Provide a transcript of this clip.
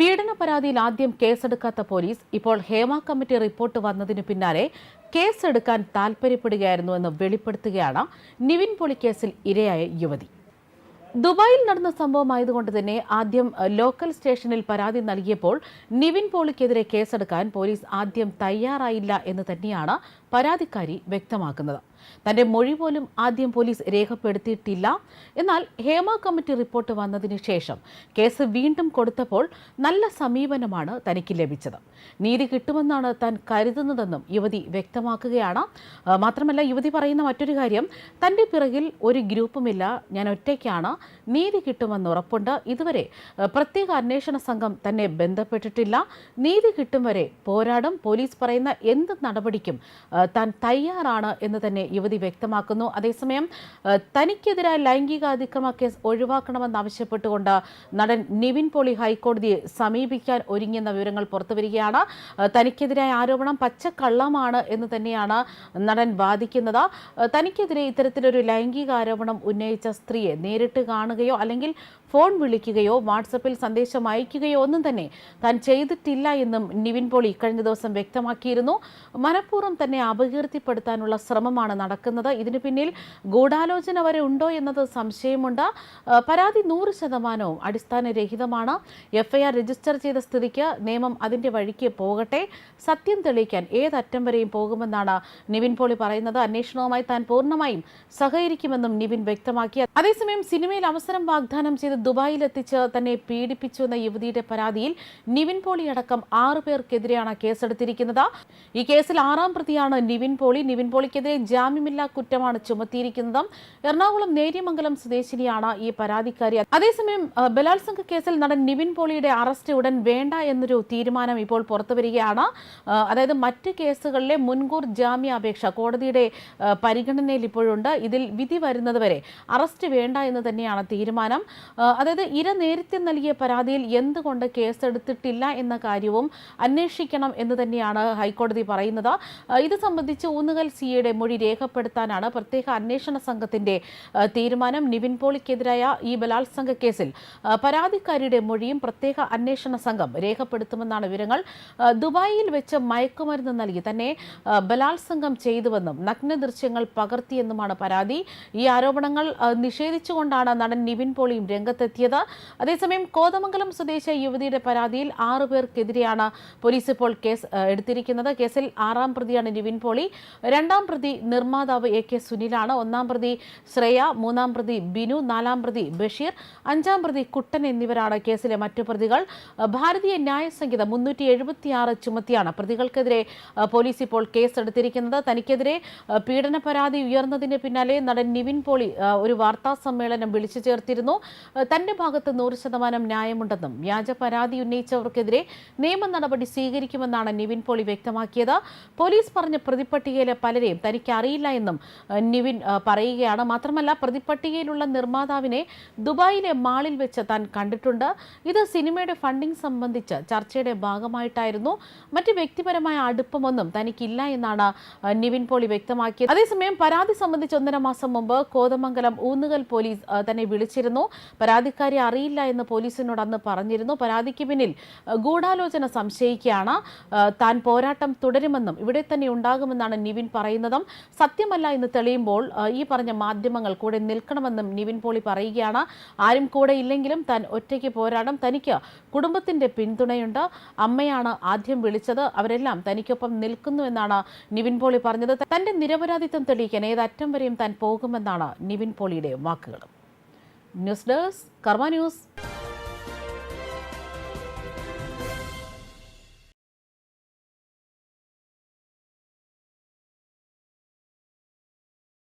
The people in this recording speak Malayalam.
പീഡന പരാതിയിൽ ആദ്യം കേസെടുക്കാത്ത പോലീസ് ഇപ്പോൾ ഹേമ കമ്മിറ്റി റിപ്പോർട്ട് വന്നതിനു പിന്നാലെ കേസെടുക്കാൻ താൽപര്യപ്പെടുകയായിരുന്നു എന്ന് വെളിപ്പെടുത്തുകയാണ് നിവിൻ പോളി കേസിൽ ഇരയായ യുവതി. ദുബായിൽ നടന്ന സംഭവമായതുകൊണ്ട് തന്നെ ആദ്യം ലോക്കൽ സ്റ്റേഷനിൽ പരാതി നൽകിയപ്പോൾ നിവിൻ പോളിക്കെതിരെ കേസെടുക്കാൻ പോലീസ് ആദ്യം തയ്യാറായില്ല എന്ന് തന്നെയാണ് പരാതിക്കാരി വ്യക്തമാക്കുന്നത്. തന്റെ മൊഴി പോലും ആദ്യം പോലീസ് രേഖപ്പെടുത്തിയിട്ടില്ല. എന്നാൽ ഹേമ കമ്മിറ്റി റിപ്പോർട്ട് വന്നതിന് ശേഷം കേസ് വീണ്ടും കൊടുത്തപ്പോൾ നല്ല സമീപനമാണ് തനിക്ക് ലഭിച്ചത്. നീതി കിട്ടുമെന്നാണ് താൻ കരുതുന്നതെന്നും യുവതി വ്യക്തമാക്കുകയാണ്. മാത്രമല്ല യുവതി പറയുന്ന മറ്റൊരു കാര്യം തന്റെ പിറകിൽ ഒരു ഗ്രൂപ്പുമില്ല ഞാൻ ഒറ്റയ്ക്കാണ് നീതി കിട്ടുമെന്ന് ഉറപ്പുണ്ട്. ഇതുവരെ പ്രത്യേക അന്വേഷണ സംഘം തന്നെ ബന്ധപ്പെട്ടിട്ടില്ല. നീതി കിട്ടും വരെ പോരാടും. പോലീസ് പറയുന്ന എന്ത് നടപടിക്കും താൻ തയ്യാറാണ് എന്ന് തന്നെ യുവതി വ്യക്തമാക്കുന്നു. അതേസമയം തനിക്കെതിരായ ലൈംഗിക അതിക്രമ കേസ് ഒഴിവാക്കണമെന്നാവശ്യപ്പെട്ടുകൊണ്ട് നടൻ നിവിൻ പോളി ഹൈക്കോടതിയെ സമീപിക്കാൻ ഒരുങ്ങിയെന്ന വിവരങ്ങൾ പുറത്തുവരികയാണ്. തനിക്കെതിരായ ആരോപണം പച്ചക്കള്ളമാണ് എന്ന് തന്നെയാണ് നടൻ വാദിക്കുന്നത്. തനിക്കെതിരെ ഇത്തരത്തിലൊരു ലൈംഗിക ആരോപണം ഉന്നയിച്ച സ്ത്രീയെ നേരിട്ട് കാണുകയോ അല്ലെങ്കിൽ ഫോൺ വിളിക്കുകയോ വാട്സപ്പിൽ സന്ദേശം അയക്കുകയോ ഒന്നും തന്നെ താൻ ചെയ്തിട്ടില്ല എന്നും നിവിൻ പോളി കഴിഞ്ഞ ദിവസം വ്യക്തമാക്കിയിരുന്നു. മനഃപൂർവം തന്നെ അപകീർത്തിപ്പെടുത്താനുള്ള ശ്രമമാണ് നടക്കുന്നത്. ഇതിന് പിന്നിൽ ഗൂഢാലോചന വരെ ഉണ്ടോ എന്നത് സംശയമുണ്ട്. പരാതി നൂറ് ശതമാനവും അടിസ്ഥാനരഹിതമാണ്. എഫ്ഐആർ രജിസ്റ്റർ ചെയ്ത സ്ഥിതിക്ക് നിയമം അതിന്റെ വഴിക്ക് പോകട്ടെ. സത്യം തെളിയിക്കാൻ ഏതറ്റം വരെയും പോകുമെന്നാണ് നിവിൻ പോളി പറയുന്നത്. അന്വേഷണവുമായി താൻ പൂർണമായും സഹകരിക്കുമെന്നും നിവിൻ വ്യക്തമാക്കി. അതേസമയം സിനിമയിൽ അവസരം വാഗ്ദാനം ചെയ്ത് ദുബായിലെത്തിച്ച് തന്നെ പീഡിപ്പിച്ചു എന്ന യുവതിയുടെ പരാതിയിൽ നിവിൻ പോളി അടക്കം ആറു പേർക്കെതിരെയാണ് കേസെടുത്തിരിക്കുന്നത്. ഈ കേസിൽ ആറാം പ്രതിയാണ് നിവിൻ പോളി. നിവിൻ പോളിക്കെതിരെ ജാമ്യമില്ലാ കുറ്റമാണ് ചുമത്തിയിരിക്കുന്നത്. എറണാകുളം നേര്യമംഗലം സ്വദേശിനിയാണ് ഈ പരാതിക്കാരി. അതേസമയം ബലാത്സംഗ കേസിൽ നടൻ നിവിൻ പോളിയുടെ അറസ്റ്റ് ഉടൻ വേണ്ട എന്നൊരു തീരുമാനം ഇപ്പോൾ പുറത്തുവരികയാണ് അതായത് മറ്റ് കേസുകളിലെ മുൻകൂർ ജാമ്യാപേക്ഷ കോടതിയുടെ പരിഗണനയിൽ ഇപ്പോഴുണ്ട്. ഇതിൽ വിധി വരുന്നതുവരെ അറസ്റ്റ് വേണ്ട എന്ന് തന്നെയാണ് തീരുമാനം. അതായത് ഇര നേരത്തെ നൽകിയ പരാതിയിൽ എന്തുകൊണ്ട് കേസെടുത്തിട്ടില്ല എന്ന കാര്യവും അന്വേഷിക്കണം എന്ന് തന്നെയാണ് ഹൈക്കോടതി പറയുന്നത്. ഇത് സംബന്ധിച്ച് ഊന്നുകൽ സിയുടെ മൊഴി രേഖപ്പെടുത്താനാണ് പ്രത്യേക അന്വേഷണ സംഘത്തിന്റെ തീരുമാനം. നിവിൻ പോളിക്കെതിരായ ഈ ബലാത്സംഗ കേസിൽ പരാതിക്കാരിയുടെ മൊഴിയും പ്രത്യേക അന്വേഷണ സംഘം രേഖപ്പെടുത്തുമെന്നാണ് വിവരങ്ങൾ. ദുബായിൽ വെച്ച് മയക്കുമരുന്ന് നൽകി. തന്നെ ബലാത്സംഗം ചെയ്തുവെന്നും നഗ്ന ദൃശ്യങ്ങൾ പകർത്തിയെന്നുമാണ് പരാതി. ഈ ആരോപണങ്ങൾ നിഷേധിച്ചുകൊണ്ടാണ് നടൻ നിവിൻ പോളിയും രംഗത്തെത്തിയത്. അതേസമയം കോതമംഗലം സ്വദേശി യുവതിയുടെ പരാതിയിൽ ആറു പേർക്കെതിരെയാണ് പോലീസ് ഇപ്പോൾ കേസ് എടുത്തിരിക്കുന്നത്. കേസിൽ ആറാം പ്രതിയാണ് നിവിൻ പോളി. രണ്ടാം പ്രതി നിർമ്മാതാവ് എ കെ സുനിലാണ്. ഒന്നാം പ്രതി ശ്രേയ മൂന്നാം പ്രതി ബിനു നാലാം പ്രതി ബഷീർ അഞ്ചാം പ്രതി കുട്ടൻ എന്നിവരാണ് കേസിലെ മറ്റു പ്രതികൾ. ഭാരതീയ ന്യായ സംഹിത മുന്നൂറ്റി എഴുപത്തിയാറ് ചുമത്തിയാണ് പ്രതികൾക്കെതിരെ പോലീസ് ഇപ്പോൾ കേസെടുത്തിരിക്കുന്നത്. തനിക്കെതിരെ പീഡന പരാതി ഉയർന്നതിന് പിന്നാലെ നടൻ നിവിൻ പോളി ഒരു വാർത്താ സമ്മേളനം വിളിച്ചു ചേർത്തിരുന്നു. തന്റെ ഭാഗത്ത് നൂറ് ശതമാനം ന്യായമുണ്ടെന്നും വ്യാജ പരാതി ഉന്നയിച്ചവർക്കെതിരെ നിയമ നടപടി സ്വീകരിക്കുമെന്നാണ് നിവിൻ പോളി വ്യക്തമാക്കിയത്. പോലീസ് പറഞ്ഞ പ്രതിപട്ടികയിലെ പലരെയും തനിക്ക് അറിയില്ല എന്നും നിവിൻ പറയുകയാണ്. മാത്രമല്ല പ്രതിപട്ടികയിലുള്ള നിർമ്മാതാവിനെ ദുബായിലെ മാളിൽ വെച്ച് താൻ കണ്ടിട്ടുണ്ട്. ഇത് സിനിമയുടെ ഫണ്ടിംഗ് സംബന്ധിച്ച് ചർച്ചയുടെ ഭാഗമായിട്ടായിരുന്നു. മറ്റ് വ്യക്തിപരമായ അടുപ്പമൊന്നും തനിക്കില്ല എന്നാണ് നിവിൻ പോളി വ്യക്തമാക്കിയത്. അതേസമയം പരാതി സംബന്ധിച്ച് ഒന്നര മാസം മുമ്പ് കോതമംഗലം ഊന്നുകൽ പോലീസ് തന്നെ വിളിച്ചിരുന്നു. പരാതിക്കാരി അറിയില്ല എന്ന് പോലീസിനോട് അന്ന് പറഞ്ഞിരുന്നു. പരാതിക്ക് പിന്നിൽ ഗൂഢാലോചന സംശയിക്കുകയാണ്. താൻ പോരാട്ടം തുടരുമെന്നും ഇവിടെ തന്നെ ഉണ്ടാകുമെന്നാണ് നിവിൻ പറയുന്നതും. സത്യമല്ല എന്ന് തെളിയുമ്പോൾ ഈ പറഞ്ഞ മാധ്യമങ്ങൾ കൂടെ നിൽക്കണമെന്നും നിവിൻ പോളി പറയുകയാണ്. ആരും കൂടെ ഇല്ലെങ്കിലും താൻ ഒറ്റയ്ക്ക് പോരാടും. തനിക്ക് കുടുംബത്തിന്റെ പിന്തുണയുണ്ട്. അമ്മയാണ് ആദ്യം വിളിച്ചത്. അവരെല്ലാം തനിക്കൊപ്പം നിൽക്കുന്നു എന്നാണ് നിവിൻ പോളി പറഞ്ഞത്. തന്റെ നിരപരാധിത്വം തെളിയിക്കാൻ ഏതറ്റം വരെയും താൻ പോകുമെന്നാണ് നിവിൻ പോളിയുടെ വാക്കുകൾ ന്യൂസ് ഡെസ്ക് കർമ്മ ന്യൂസ്.